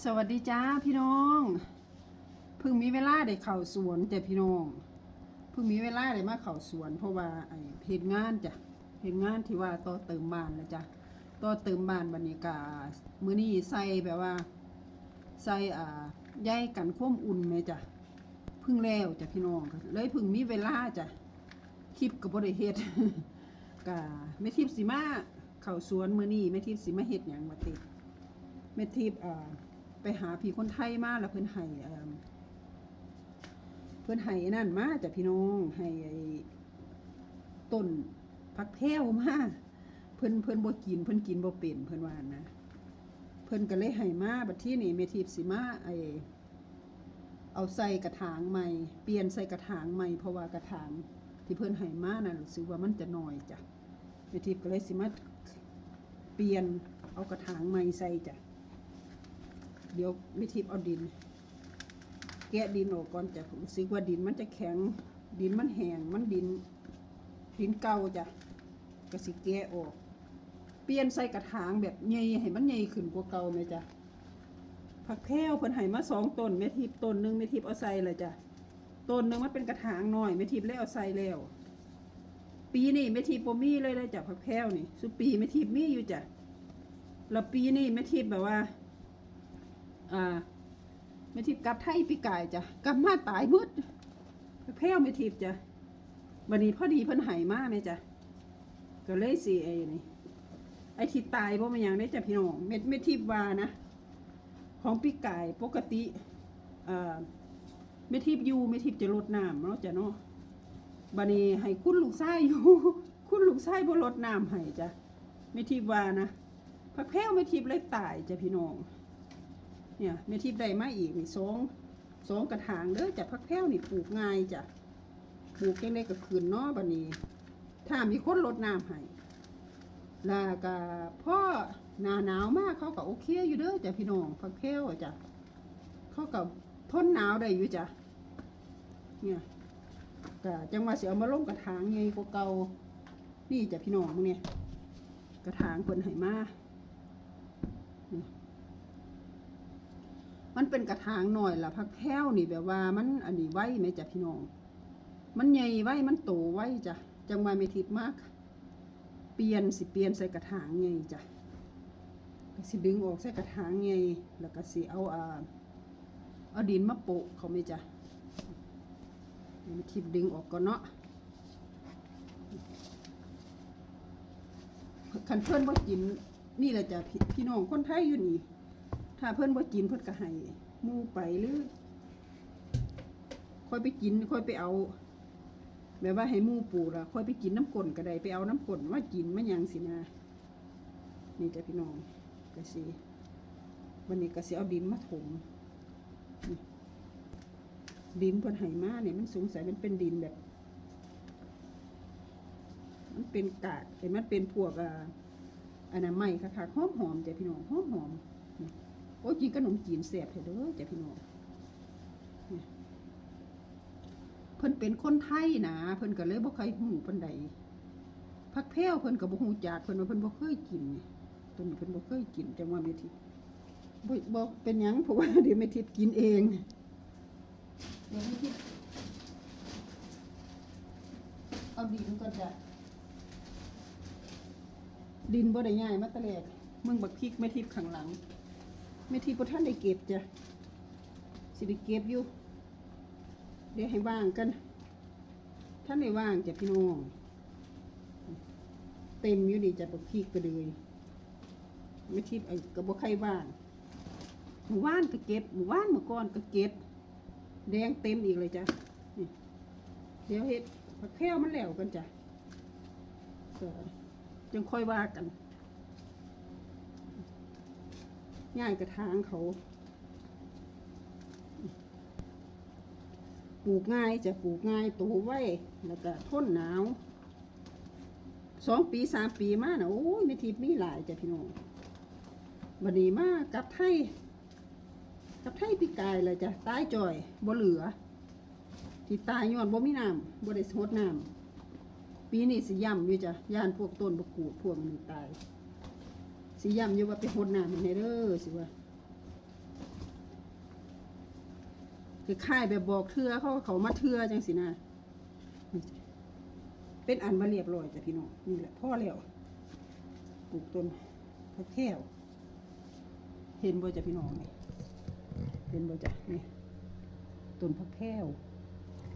สวัสดีจ้าพี่น้องเพิ่งมีเวลาได้เข้าสวนจ้ะพี่น้องเพิ่งมีเวลาได้มาเข้าสวน เพราะว่าไอ้เพจงานจ้ะเพจงานที่ว่าต่อเติมบ้านแล้วจ้ะต่อเติมบ้านบรรยากาศมื้อนี้ใส่แบบว่า ใส่อ่าใยกันควมอุ่นแม่จ้ะเพิ่งแล้วจ้ะพี่น้องเลยเพิ่งมีเวลาจ้ะคลิปก็บ่ได้เฮ็ดกะแม่ทิพย์สิมาเข้าสวนมื้อนี้แม่ทิพย์สิมาเฮ็ดหยังว่าติแม่ทิพย์อ่า ไปหาพี่คนไทยมาแล้วเพิ่นให้เอิ่มเพิ่นให้นั่นมาจากพี่น้องให้ต้นผักแพรวมาเพิ่นเพิ่นบ่กินเพิ่นกินบ่เป็นเพิ่นว่านะเพิ่นก็เลยให้มาบัดที่นี่เมทิพย์สิมาไอเอาใส่กระถางใหม่เปลี่ยนใส่กระถางใหม่เพราะว่ากระถางที่เพิ่นให้มาน่ะรู้สึกว่ามันจะน้อยจ้ะเมทิพย์ก็เลยสิมาเปลี่ยนเอากระถางใหม่ใส่จ้ะ เดี๋ยวไม่ทิพย์เอาดิน แกะดินออกก่อนจ้ะผมรู้สึกว่าดินมันจะแข็ง ดินมันแห้งมันดิน ดินเก่าจ้ะก็สิแกะออก เปลี่ยนใส่กระถางแบบใหญ่ให้มันใหญ่ขึ้นกว่าเก่าไหมจ้ะผักแพรวเพิ่นให้มาสองต้นแม่ทิพต้นหนึ่งแม่ทิพเอาใส่เลยจ้ะต้นหนึ่งมันเป็นกระถางหน้อยแม่ทิพย์เลยเอาใส่แล้ว ปีนี้แม่ทิพย์บ่มีเลยเลยจ้ะผักแพรวนี่สุปีแม่ทิพมีอยู่จ้ะแล้วปีนี้แม่ทิพแบบว่า อ่าไม่ทิพกลับไทยปีกายจ้ะกลับมาตายมืดแพ้วไม่ทิพจ้ะวันนี้พอดีเพิ่นหายมาไหมจ้ะก็เลยสิไอ้นี่ไอ้ที่ตายเพราะมันยังได้จ้ะพี่น้องเม็ดไม่ทิพวานะ ของปีกายปกติอ่าไม่ทิพย์อยู่ไม่ทิพจะลดน้ำเนาะจ้ะเนาะบันนี้ให้คุณลูกชายอยู่ คุณลูกชายบ่ลดน้ำให้จ้ะไม่ทิพวานะพักแพ้วไม่ทิพเลยตายจ้ะพี่น้อง เนี่ยแม่ทิพย์ได้มาอีกนี่สองสองกระถางเด้อจากพักแพ้วนี่ปลูกง่ายจ้ะปลูกยังได้ก็คืนนาะบัดนี้ ถ้ามีคนรดน้ำให้แล้วก็พ่อหนาหนาวมากเขาก็โอเคอยู่เด้อจ้ะพี่น้องพักแพ้วจ้ะเขาก็ทนหนาวได้อยู่จ้ะเนี่ยก็จังว่าสิเอามาลงกระถางไงกว่าเก่านี่จ้ะพี่น้องมึงเนี่ยกระถางเพิ่นให้มา มันเป็นกระถางหน่อยละพักแพ้วนี่แบบว่ามันอันนี้ไว้ไหมจ้ะพี่น้อง มันใหญ่ไว้มันโตไว้จ้ะจังหว่าไม่ทิพมาก เปลี่ยนสิเปลี่ยนใส่กระถางใหญ่จ้ะก็สิดึงออกใส่กระถางใหญ่แล้วก็สิเอาอ่าเอาดินมาโปะเขาไหมจ้ะไม่ทิพดึงออกก่อนเนาะคันเพื่อนว่ากินนี่แหละจ้ะพี่พี่น้องคนไทยอยู่นี่ ถ้าเพิ่นบ่กินเพิ่นก็ให้หมู่ไปหรือค่อยไปกินค่อยไปเอา แบบว่าให้หมู่ปู่ละค่อยไปกินน้ำกลนก็ได้ไปเอาน้ำกลนมากินมายังสินะนี่จ้ะพี่น้องก็สิวันนี้ก็สิเอาดินมาถมดินเพิ่นให้มาเนี่ยมันสงสัยมันเป็นดินแบบ มันเป็นกาดเห็นมันเป็นพวกอ่าอันนั้นไม่ค่ะค่ะหอมหอมจ้ะพี่น้องหอมหอมๆนี่ โอ้ยกินขนมจีนแสบเถอะเด้อจ้ะพี่น้องเนี่ยเพิ่นเป็นคนไทยนะเพิ่นก็เลยบ่เคยหูปานใดผักแพ้วเพิ่นก็บ่ฮู้จักเพิ่นว่าเพิ่นบ่เคยกินนี่ตัวนี้เพิ่นบ่เคยกินจังว่าแม่ทิพย์บ่บ่เป็นหยังเพราะว่าเดี๋ยวแม่ทิพย์กินเองเดี๋ยวแม่ทิพย์เอาดินก่อนจ้ะดินบ่ได้ง่ายมาแตะแลกมึงบักพริกแม่ทิพย์ข้างหลัง ไม่ทีพอท่านได้เก็บจ้ะสิได้เก็บอยู่ เดี๋ยวให้ว่างกัน ท่านได้ว่างจ้ะพี่น้อง เต็มอยู่ดีจ้ะบักพริกก็เลยไม่ทีไอ้กระบอกใครว่างหมู่ว่านก็เก็บหมู่ว่านเมื่อก่อนก็เก็บ แดงเต็มอีกเลยจ้ะเดี๋ยวเฮ็ดผักแพรวมันแล้วกันจ้ะก็จังค่อยว่ากัน ง่ายกระถางเขา ปลูกง่ายจะปลูกง่ายโตไว้แล้วก็ทนหนาวสองปีสามปีมานะโอ้ยไม่ทิพมีหลายจ้ะพี่น้องบันนี้มากกับไทยกับไทยปีกายเลยจ้ะตายจ่อยบ่เหลือ ที่ตายย้อนบ่มีน้ำบ่ได้สดน้ำปีนี้สิย่ำอยู่จ้ะย่านพวกต้นบกูดพวกมันตาย สิย้ำอยู่ว่าไปหดน้ำมันให้เด้อสิว่าคือค่ายแบบบอกเทือเขาเขามาเทือจังสินะนี่จ้ะเป็นอันมาเรียบร้อยจ้ะพี่น้องนี่แหละพ่อแล้วปลูกต้นพักแก้วเห็นบ่จ้ะพี่น้องนี่เห็นบ่จ้ะนี่ต้นพักแก้ว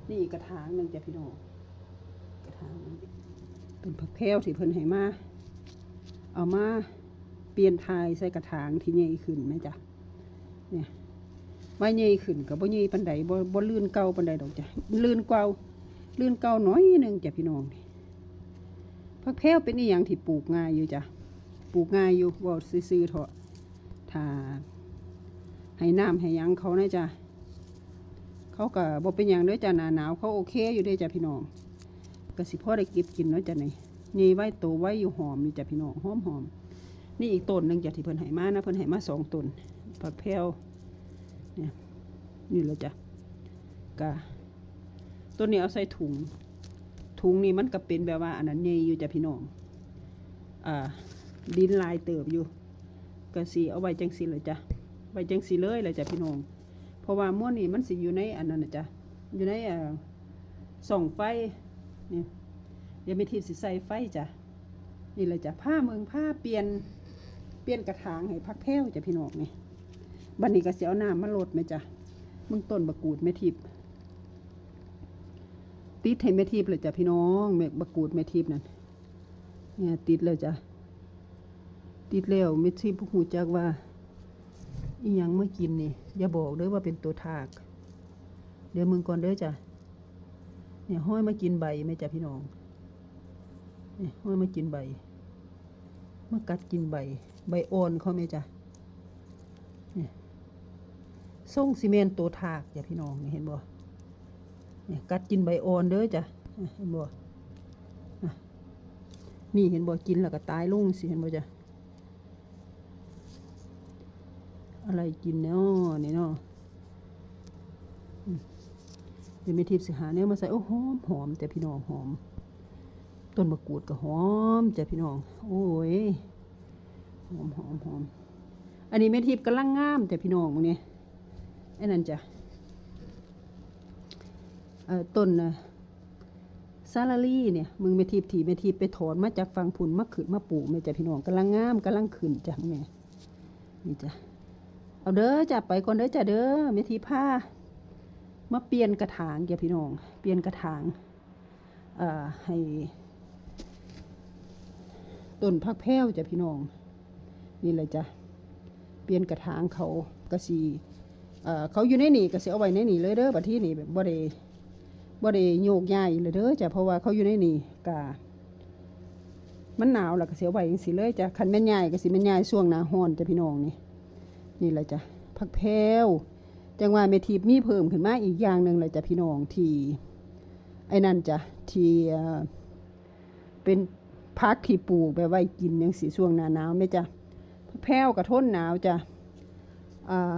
นี่อีกกระถางหนึ่งจ้ะพี่น้องกระถางต้นพักแก้วที่เพิ่นให้มาเอามา เปลี่ยนทายใส่กระถางที่ใหญ่ขึ้นไหมจ๊ะเนี่ยว่าใหญ่ขึ้นกับบ่ใหญ่ปานใดบ่บ่ลื่นเก่าปานใดดอกจ้ะลื่นเก่าลื่นเก่าน้อยนึงจ้ะพี่น้องนี่พักแพ้วเป็นอีหยังที่ปลูกง่ายอยู่จ้ะปลูกง่ายอยู่บ่ซื่อๆเถอะถ้าให้น้ำให้ยังเขานะจ้ะเขาก็บ่เป็นหยังด้อจ้ะหนาหนาวเขาโอเคอยู่ด้อจ้ะพี่น้องก็สิพ่อได้เก็บกินเนาะจ้ะนี่ใหญ่ไว้โตไว้อยู่หอมอยู่จ้ะพี่น้องหอมหอม นี่อีกต้นหนึ่งจ้ะที่เพิ่นให้มานะเพิ่นให้มาสองต้นผักแพรวเนี่ยนี่แหละจ้ะกะตัวนี้เอาใส่ถุง ถุงนี่มันก็เป็นแบบว่า อันนั้นใหญ่อยู่จ้ะพี่น้องอ่าดินลายเติบอยู่ก็สีเอาไว้จังสีเลยจ้ะไว้จังสีเลยเลยจ้ะพี่น้องเพราะว่าม้วนนี่มันสิอยู่ในอันนั้นนะจ้ะอยู่ในอ่าส่องไฟเนี่เดี๋ยวไม่ทีสิใส่ไฟจ้ะนี่เลยจ้ะผ้าเมืองผ้าเปลี่ยน เปลี่ยนกระถางให้พักแพ้วจ้ะพี่น้องนี่บันนี้ก็เสียเอาน้ำมาลดไหมจ้ะมึงต้นบะกูดแม่ทิพย์ติดให้แม่ทิพย์เลยจ้ะพี่น้องแม่บะกูดแม่ทิพย์นั่นเนี่ยติดเลยจ้ะติดแล้วแม่ทิพย์พวกหูจักว่าอีหยังเมื่อกินนี่อย่าบอกเด้อว่าเป็นตัวทาก เดี๋ยวมึงก่อนเด้อจ้ะเนี่ยห้อยมากินใบไหมจ้ะพี่น้องเนี่ยห้อยมากินใบ มากัดกินใบ ใบอ่อนเขาไหมจ้ะส่งซีเมนต์ตัวถากจ้ะพี่น้องเห็นบ่เนี่ยกัดกินใบอ่อนเด้อจ้ะเห็นบ่นี่เห็นบ่กินแล้วก็ตายลงสิเห็นบ่จ้ะอะไรกินเนาะนี่เนาะเดี๋ยวไม่ทิพย์สิหาเนี่ยมาใส่โอ้หอมหอมแต่พี่น้องหอม ต้นมะกรูดก็หอมจ้ะพี่น้อง โอ้ย หอมหอมหอมอันนี้แม่ทิพย์กำลังงามจ้ะพี่น้องมึงเนี่ยไอ้นั่นจ้ะเอ่อต้นนะซาลารี่เนี่ย มึงไปทีบถีไปทีบไปถอนมาจากฝั่งพุ่นมาขึ้นมาปลูกแม่จ้ะพี่น้องกำลังงามกำลังขึ้นจ้ะแม่นี่จ้ะเอาเด้อจ้ะไปก่อนเด้อจ้ะเด้อแม่ทีผ้ามาเปลี่ยนกระถางจ้ะพี่น้อง เปลี่ยนกระถางเอ่อให้ ต้นพักแพ้วจ้ะพี่น้อง นี่เลยจ้ะ เปลี่ยนกระถางเขากระสีเขาอยู่ในนี่ก็สิเอาไว้ในนี่เลยเด้อบัดที่นี่แบบบ่ได้บ่ได้โยกย้ายเลยเด้อจ้ะเพราะว่าเขาอยู่ในนี่กะมันหนาวแล้วก็สิเอาไว้จังซี่เลยจ้ะคันแม่นย้ายก็สิแม่นย้ายช่วงหน้าร้อนจ้ะพี่น้องนี่นี่แหละจ้ะผักแพรวจังว่าแม่ทิพย์มีเพิ่มขึ้นมาอีกอย่างหนึ่งเลยจ้ะพี่น้องที่ไอ้นั่นจ้ะที่เป็น พักที่ปลูกแบบไว้กินจังซี่ช่วงหน้าหนาวแม่จ้ะแพรวก็ทนหนาวจ้ะอ่า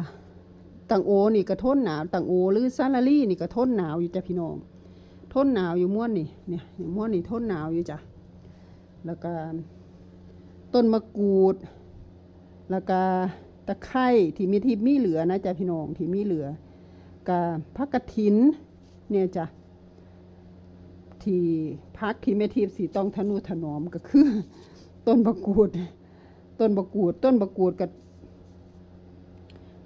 ตังโอนี่ก็ทนหนาวตังโอหรือซาลารี่นี่ก็ทนหนาวอยู่จ้ะพี่น้องทนหนาวอยู่ม้วนนี่เนี่ยเนี่ม้วนนี่ทนหนาวอยู่จ้ะแล้วก็ต้นมะกรูด แล้วก็ตะไคร้ที่มีที่มีเหลือนะจ้ะพี่น้องที่มีเหลือกับพักกระถินเนี่ยจ้ะ ที่พักที่แม่ทิพย์สีต้องทนุถนอมก็คือ ต้นมะกูด ต้นมะกูด ต้นมะกูดกับ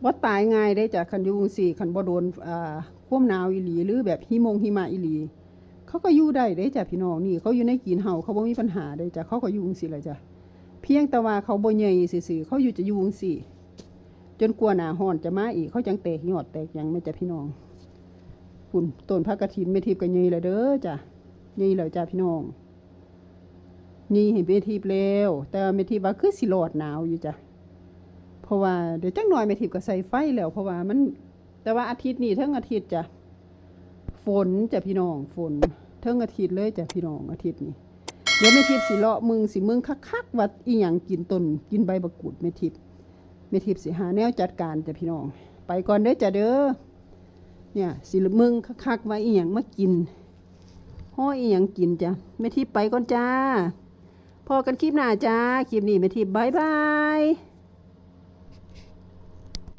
ว่าตายง่ายได้จากคันยูจั่งสี่คันบ่โดนอ่าควมนาวอีหลีหรือแบบหิมงหิมะอีหลี เขาก็อยู่ได้ได้จ้ะพี่น้องนี่ เขาอยู่ในกินเห่าเขาบ่มีปัญหาได้จ้ะเขาก็ยู่จั่งสี่เลยจ้ะเพียงแต่ว่าเขาบ่ใหญ่ซื่อเขาอยู่จะยู่จั่งสี่จนกลัวหนาฮ้อนจะมาอีกเขาจังแตกยอดแตกยังแม่จะพี่น้องคุณต้นพระกฐินแม่ทิพย์ก็ใหญ่แล้วเด้อจ้ะ ใหญ่แล้วจ้ะพี่น้องใหญ่ให้แม่ทิพย์แล้ว แต่ว่าแม่ทิพย์ว่าคือสิรอดหนาวอยู่จ้ะเพราะว่าเดี๋ยวจังหน่อยไม่ทิพย์ก็ใส่ไฟแล้ว เพราะว่ามัน แต่ว่าอาทิตย์นี้ทั้งอาทิตย์จ้ะฝนจ้ะพี่น้องฝนทั้งอาทิตย์เลยจ้ะพี่น้องอาทิตย์นี้เดี๋ยวไม่ทิพสิเลาะมึงสิมึงคักๆว่าอีหยังกินต้นกินใบบักกูดไม่ทิพย์ไม่ทิพสิหาแนวจัดการจ้ะพี่น้อง ไปก่อนเด้อจ้ะเด้อเนี่ยสิมึงคักๆว่าอีหยังมากิน ห้ออีหยังกินจ้ะไม่ทิพไปก่อนจ้าพอกันคลิปหน้าจ้าคลิปนี้ไม่ทิพบายบาย